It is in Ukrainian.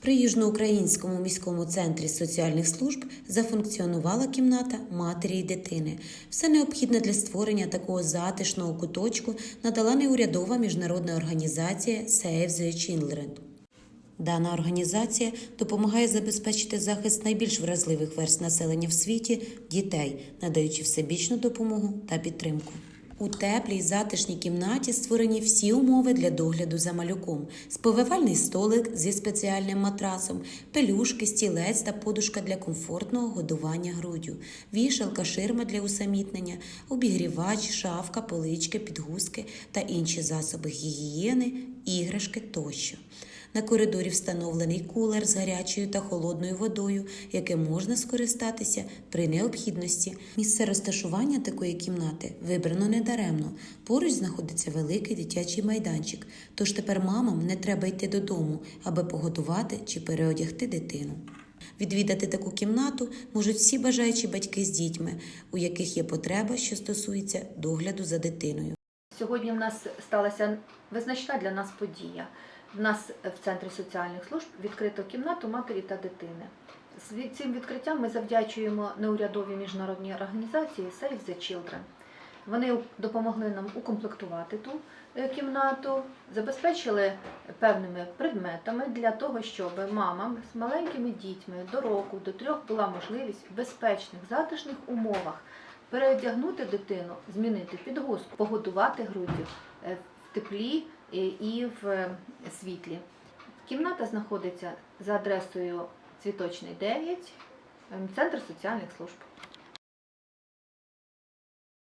При Южноукраїнському міському центрі соціальних служб зафункціонувала кімната матері і дитини. Все необхідне для створення такого затишного куточку надала неурядова міжнародна організація Save the Children. Дана організація допомагає забезпечити захист найбільш вразливих верст населення в світі дітей, надаючи всебічну допомогу та підтримку. У теплій затишній кімнаті створені всі умови для догляду за малюком: сповивальний столик зі спеціальним матрасом, пелюшки, стілець та подушка для комфортного годування груддю, вішалка, ширма для усамітнення, обігрівач, шафка, полички, підгузки та інші засоби гігієни, іграшки тощо. На коридорі встановлений кулер з гарячою та холодною водою, яким можна скористатися при необхідності. Місце розташування такої кімнати вибрано недаремно. Поруч знаходиться великий дитячий майданчик, тож тепер мамам не треба йти додому, аби погодувати чи переодягти дитину. Відвідати таку кімнату можуть всі бажаючі батьки з дітьми, у яких є потреба, що стосується догляду за дитиною. Сьогодні в нас сталася визначна для нас подія. В нас в центрі соціальних служб відкрито кімнату матері та дитини. З цим відкриттям ми завдячуємо неурядовій міжнародній організації Save the Children. Вони допомогли нам укомплектувати ту е, кімнату, забезпечили певними предметами для того, щоб мамам з маленькими дітьми до року, до трьох була можливість в безпечних, затишних умовах переодягнути дитину, змінити підгузку, погодувати груддю е, в теплі е, і в е, світлі. Кімната знаходиться за адресою Цвіточний 9, ем, центр соціальних служб.